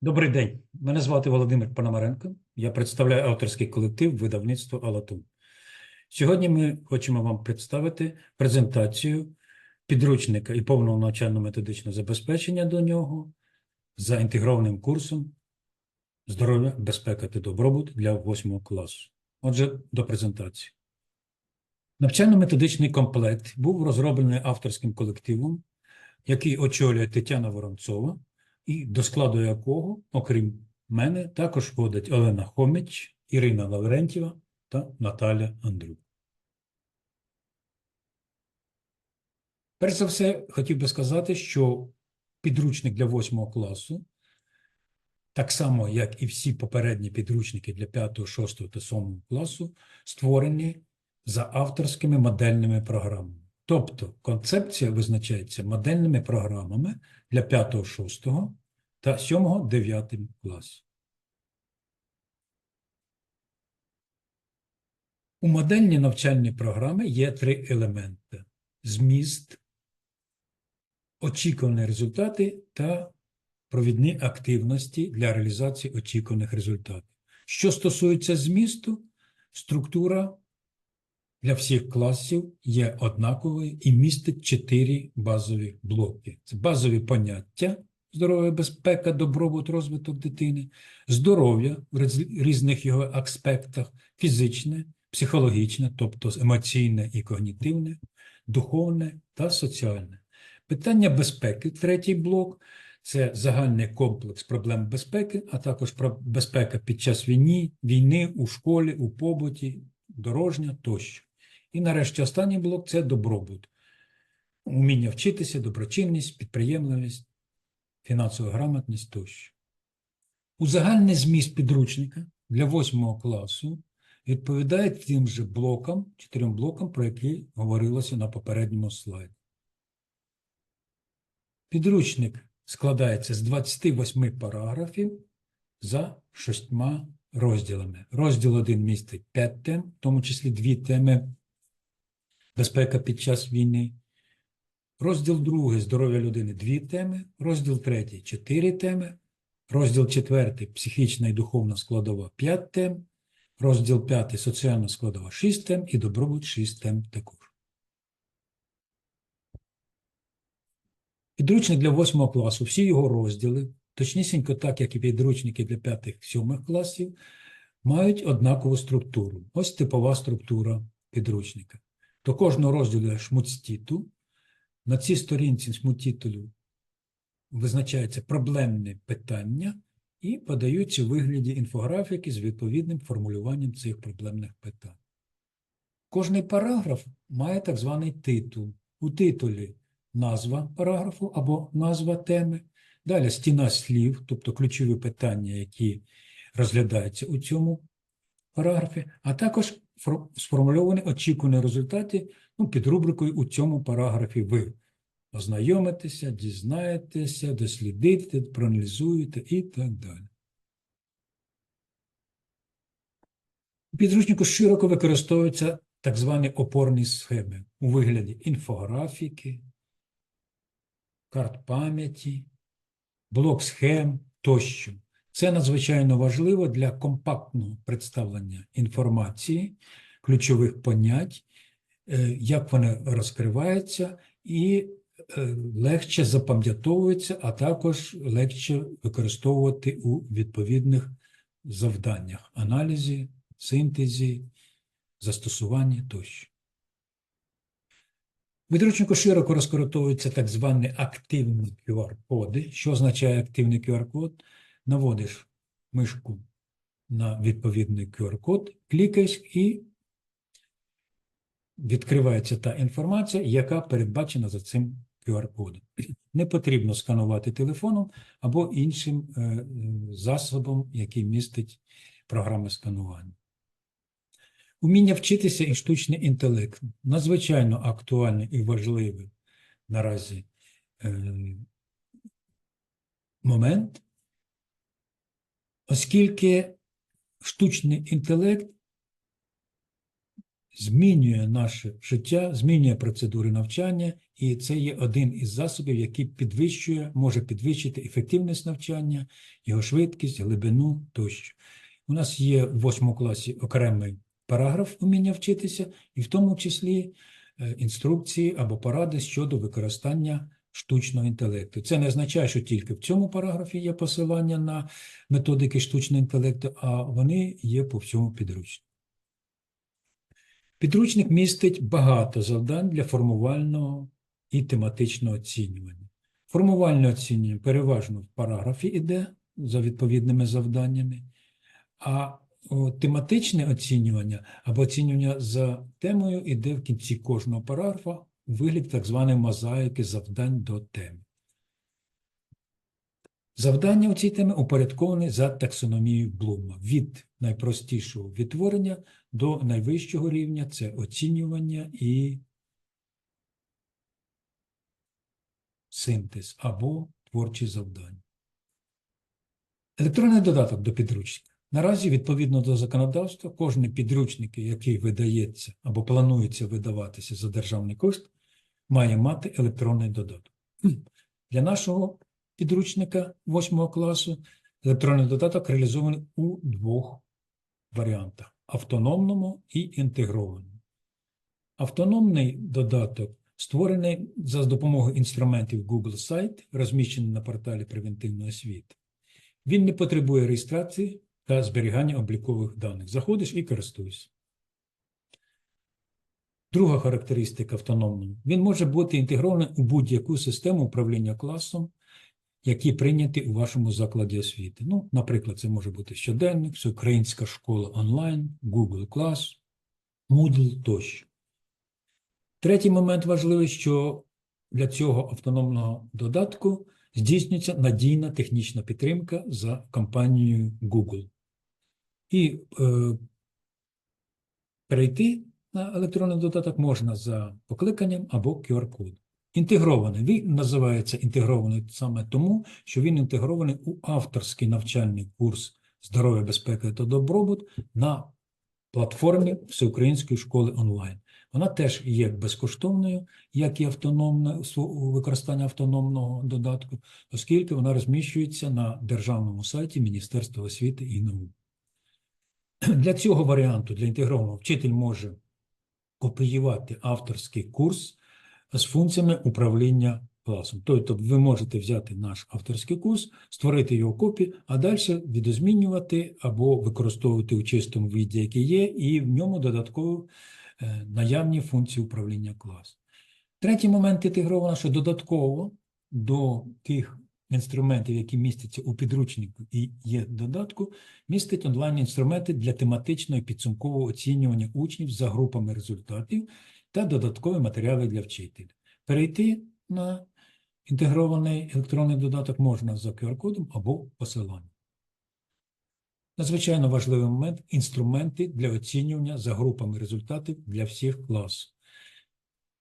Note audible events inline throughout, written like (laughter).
Добрий день. Мене звати Володимир Пономаренко. Я представляю авторський колектив видавництва Алатум. Сьогодні ми хочемо вам представити презентацію підручника і повного навчально-методичного забезпечення до нього за інтегрованим курсом Здоров'я, безпека та добробут для 8 класу. Отже, до презентації. Навчально-методичний комплект був розроблений авторським колективом, який очолює Тетяна Воронцова, і до складу якого, окрім мене, також входять Олена Хоміч, Ірина Лаврентєва та Наталя Андрюк. Перш за все, хотів би сказати, що підручник для 8 класу, так само, як і всі попередні підручники для 5, 6 та 7 класу, створені за авторськими модельними програмами. Тобто концепція визначається модельними програмами для 5, 6 та 7, 9 класів. У модельній навчальній програмі є три елементи: зміст, очікувані результати та провідні активності для реалізації очікуваних результатів. Що стосується змісту, структура для всіх класів є однаковою і містить чотири базові блоки. Це базові поняття здоров'я, безпека, добробут, розвиток дитини, здоров'я в різних його аспектах, фізичне, психологічне, тобто емоційне і когнітивне, духовне та соціальне. Питання безпеки, третій блок, це загальний комплекс проблем безпеки, а також безпека під час війни, війни у школі, у побуті, дорожня тощо. І нарешті останній блок це добробут. Уміння вчитися, доброчинність, підприємливість, фінансова грамотність тощо. Узагальний зміст підручника для 8 класу відповідає тим же блокам, чотирьом блокам, про які говорилося на попередньому слайді. Підручник складається з 28 параграфів за шостьма розділами. Розділ 1 містить 5 тем, в тому числі дві теми безпека під час війни. Розділ 2 здоров'я людини дві теми, розділ 3 чотири теми, розділ 4 психічна і духовна складова 5 тем, розділ 5 соціальна складова 6 тем і добробут 6 тем також. Підручник для 8 класу, всі його розділи, точнісінько так, як і підручники для 5-7 класів, мають однакову структуру. Ось типова структура підручника. До кожного розділу шмуцтіту. На цій сторінці шмуцтітулю визначається проблемне питання і подаються у вигляді інфографіки з відповідним формулюванням цих проблемних питань. Кожний параграф має так званий титул. У титулі назва параграфу або назва теми, далі стіна слів, тобто ключові питання, які розглядаються у цьому параграфі, а також сформульовані очікувані результати ну, під рубрикою у цьому параграфі ви ознайомитеся, дізнаєтеся, дослідите, проаналізуєте і так далі. У підручнику широко використовуються так звані опорні схеми у вигляді інфографіки, карт пам'яті, блок схем тощо. Це надзвичайно важливо для компактного представлення інформації, ключових понять, е, як вони розкриваються, і е, легше запам'ятовуються, а також легше використовувати у відповідних завданнях, аналізі, синтезі, застосуванні тощо. В підручнику широко розкоротовуються так звані активні QR-коди. Що означає активний QR-код? Наводиш мишку на відповідний QR-код, клікаєш і відкривається та інформація, яка передбачена за цим QR-кодом. Не потрібно сканувати телефоном або іншим е, засобом, який містить програми сканування. Уміння вчитися і штучний інтелект надзвичайно актуальний і важливий наразі е, момент, оскільки штучний інтелект змінює наше життя, змінює процедури навчання, і це є один із засобів, який підвищує, може підвищити ефективність навчання, його швидкість, глибину тощо. У нас є в восьмому класі окремий параграф уміння вчитися, і в тому числі е, інструкції або поради щодо використання штучного інтелекту. Це не означає, що тільки в цьому параграфі є посилання на методики штучного інтелекту, а вони є по всьому підручнику. Підручник містить багато завдань для формувального і тематичного оцінювання. Формувальне оцінювання переважно в параграфі йде за відповідними завданнями, а тематичне оцінювання або оцінювання за темою йде в кінці кожного параграфа у вигляді так званої мозаїки завдань до теми. Завдання у цій темі упорядковані за таксономією Блума від найпростішого відтворення до найвищого рівня це оцінювання і синтез або творчі завдання. Електронний додаток до підручника. Наразі, відповідно до законодавства, кожен підручник, який видається або планується видаватися за державний кошт, має мати електронний додаток. Для нашого підручника 8 класу електронний додаток реалізований у двох варіантах автономному і інтегрованому. Автономний додаток створений за допомогою інструментів Google Site, розміщений на порталі превентивної освіти. Він не потребує реєстрації та зберігання облікових даних. Заходиш і користуєшся. Друга характеристика автономного. Він може бути інтегрований у будь-яку систему управління класом, які прийняті у вашому закладі освіти. Ну, наприклад, це може бути щоденник, всеукраїнська школа онлайн, Google Class, Moodle тощо. Третій момент важливий, що для цього автономного додатку здійснюється надійна технічна підтримка за компанією Google. І е, перейти електронний додаток можна за покликанням або QR-кодом. Інтегрований. Він називається інтегрований саме тому, що він інтегрований у авторський навчальний курс здоров'я, безпека та добробут на платформі Всеукраїнської школи онлайн. Вона теж є безкоштовною, як і автономне використання автономного додатку, оскільки вона розміщується на державному сайті Міністерства освіти і науки. Для цього варіанту, для інтегрованого, вчитель може копіювати авторський курс з функціями управління класом. Тобто ви можете взяти наш авторський курс, створити його копію, а далі відозмінювати або використовувати у чистому віді, який є, і в ньому додатково е, наявні функції управління класом. Третій момент інтегровано, що додатково до тих інструментів, які містяться у підручнику і є додатку, містить онлайн-інструменти для тематичного і підсумкового оцінювання учнів за групами результатів та додаткові матеріали для вчителя. Перейти на інтегрований електронний додаток можна за QR-кодом або посиланням. Надзвичайно важливий момент інструменти для оцінювання за групами результатів для всіх класів.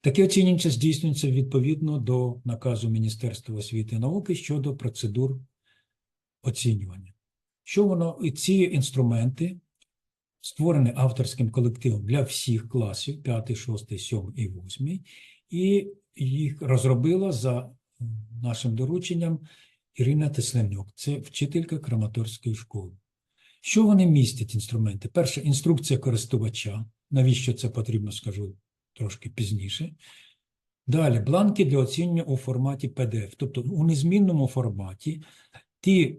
Таке оцінювання здійснюється відповідно до наказу Міністерства освіти і науки щодо процедур оцінювання. Що воно, і ці інструменти створені авторським колективом для всіх класів 5, 6, 7 і 8, і їх розробила за нашим дорученням Ірина Тесленюк, це вчителька Краматорської школи. Що вони містять інструменти? Перше, інструкція користувача. Навіщо це потрібно, скажу трошки пізніше. Далі, бланки для оцінювання у форматі PDF, тобто у незмінному форматі ті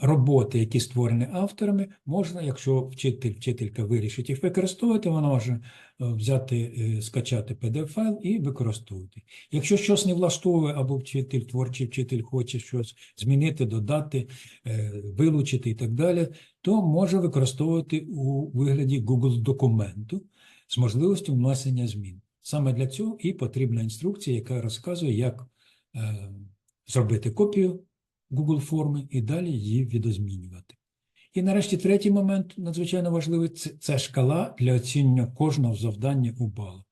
роботи, які створені авторами, можна, якщо вчитель, вчителька вирішить їх використовувати, вона може е, взяти, е, скачати PDF-файл і використовувати. Якщо щось не влаштовує, або вчитель, творчий вчитель хоче щось змінити, додати, е, вилучити і так далі, то може використовувати у вигляді Google документу з можливістю внесення змін. Саме для цього і потрібна інструкція, яка розказує, як е, зробити копію Google форми і далі її відозмінювати. І нарешті третій момент надзвичайно важливий це, шкала для оцінювання кожного завдання у балах.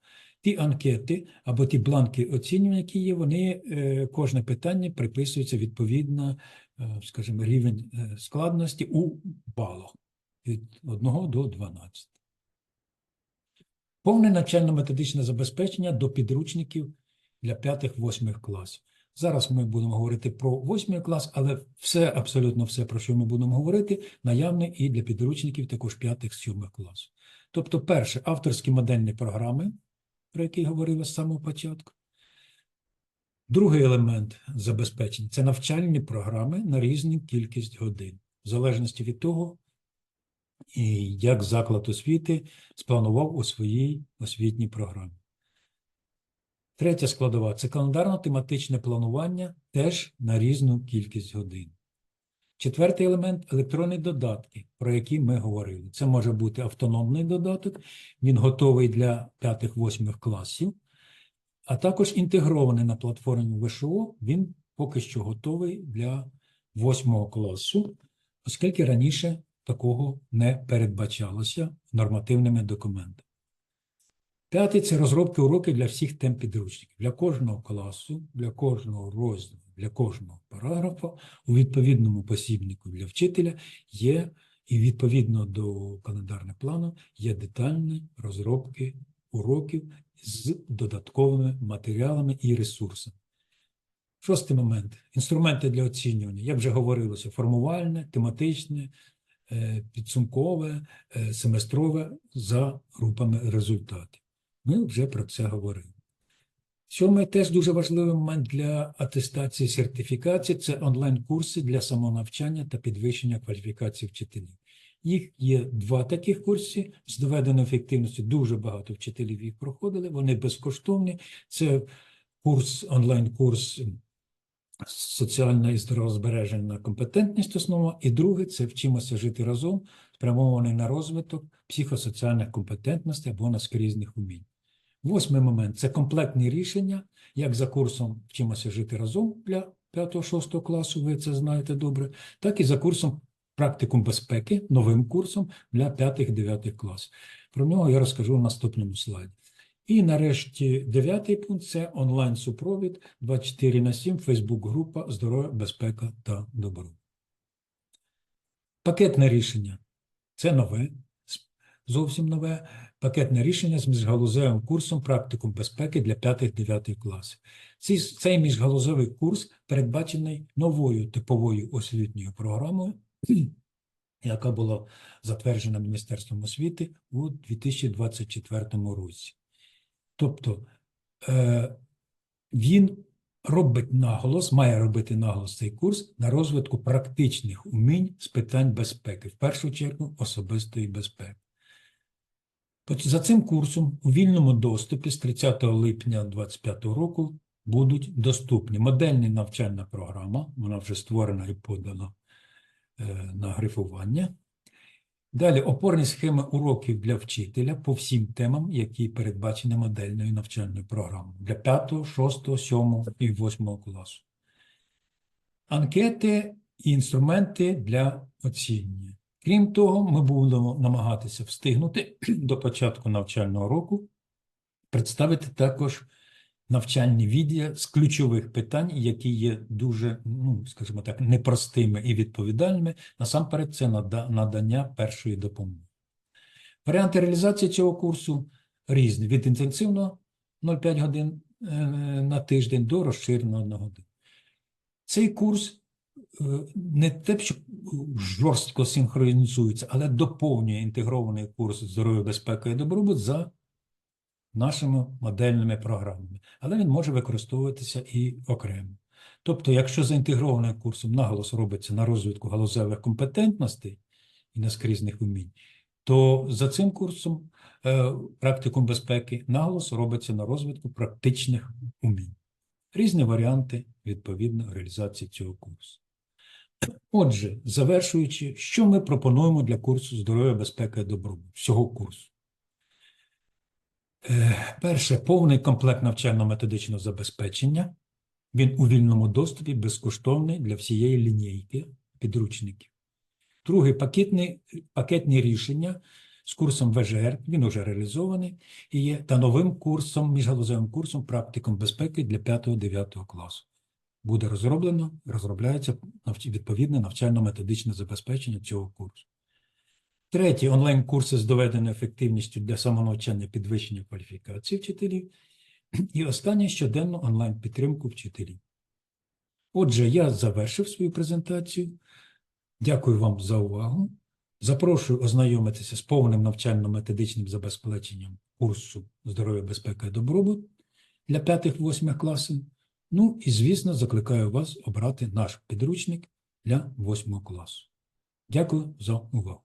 Ті анкети або ті бланки оцінювання, які є, вони е, кожне питання приписується відповідно, е, скажімо, рівень е, складності у балах від 1 до 12. Повне навчально-методичне забезпечення до підручників для 5-8 класів. Зараз ми будемо говорити про 8 клас, але все, абсолютно все, про що ми будемо говорити, наявне і для підручників також 5-7 класів. Тобто, перше, авторські модельні програми, про які говорили з самого початку. Другий елемент забезпечення це навчальні програми на різну кількість годин, в залежності від того, як заклад освіти спланував у своїй освітній програмі. Третя складова це календарно-тематичне планування теж на різну кількість годин. Четвертий елемент електронні додатки, про які ми говорили. Це може бути автономний додаток, він готовий для 5-8 класів, а також інтегрований на платформі ВШО, він поки що готовий для 8 класу, оскільки раніше такого не передбачалося нормативними документами. П'ятий це розробки уроків для всіх тем підручників, для кожного класу, для кожного розділу, для кожного параграфа у відповідному посібнику для вчителя є, і відповідно до календарного плану є детальні розробки уроків з додатковими матеріалами і ресурсами. Шостий момент інструменти для оцінювання. Як вже говорилося, формувальне, тематичне, підсумкове, е, семестрове за групами результатів. Ми вже про це говорили. Сьомий теж дуже важливий момент для атестації сертифікації це онлайн-курси для самонавчання та підвищення кваліфікації вчителів. Їх є два таких курси з доведеною ефективністю. Дуже багато вчителів їх проходили. Вони безкоштовні. Це курс, онлайн-курс соціальне і здоровозбереження компетентність основа. І друге це вчимося жити разом, спрямований на розвиток психосоціальних компетентностей або наскрізних умінь. Восьмий момент це комплектні рішення, як за курсом вчимося жити разом для 5-6 класу, ви це знаєте добре, так і за курсом практикум безпеки, новим курсом для 5-9 класів. Про нього я розкажу в наступному слайді. І нарешті дев'ятий пункт це онлайн-супровід 24 на 7, Фейсбук-група Здоров'я, безпека та добро. Пакетне рішення це нове, зовсім нове. Пакетне рішення з міжгалузевим курсом практикум безпеки для 5-9 класів. Цей міжгалузевий курс передбачений новою типовою освітньою програмою, (clears throat) яка була затверджена Міністерством освіти у 2024 році. Тобто е, він робить наголос, має робити наголос цей курс на розвитку практичних умінь з питань безпеки, в першу чергу особистої безпеки. За цим курсом у вільному доступі з 30 липня 2025 року будуть доступні модельна навчальна програма, вона вже створена і подана е, на грифування. Далі опорні схеми уроків для вчителя по всім темам, які передбачені модельною навчальною програмою для 5, 6, 7 і 8 класу. Анкети і інструменти для оцінювання. Крім того, ми будемо намагатися встигнути (clears throat) до початку навчального року представити також навчальні відео з ключових питань, які є дуже, ну, скажімо так, непростими і відповідальними. Насамперед, це надання першої допомоги. Варіанти реалізації цього курсу різні: від інтенсивного 0,5 годин е, на тиждень до розширеного 1 годину. Цей курс е, не те, що жорстко синхронізується, але доповнює інтегрований курс здоров'я, безпека і добробут за нашими модельними програмами, але він може використовуватися і окремо. Тобто, якщо заінтегрованим курсом наголос робиться на розвитку галузевих компетентностей і наскрізних умінь, то за цим курсом е, практикум безпеки наголос робиться на розвитку практичних умінь. Різні варіанти відповідно реалізації цього курсу. Отже, завершуючи, що ми пропонуємо для курсу здоров'я, безпека і добробут, всього курсу. Е, Перше, повний комплект навчально-методичного забезпечення. Він у вільному доступі безкоштовний для всієї лінійки підручників. Друге, пакетні, пакетні рішення з курсом ВЖР, він вже реалізований, і є та новим курсом, міжгалузевим курсом практикум безпеки для 5-9 класу. Буде розроблено, розробляється відповідне навчально-методичне забезпечення цього курсу. Третє онлайн-курси з доведеною ефективністю для самонавчання підвищення кваліфікації вчителів. І останнє щоденну онлайн-підтримку вчителів. Отже, я завершив свою презентацію. Дякую вам за увагу. Запрошую ознайомитися з повним навчально-методичним забезпеченням курсу здоров'я, безпека і добробут для 5-8 класів. Ну і, звісно, закликаю вас обрати наш підручник для 8 класу. Дякую за увагу.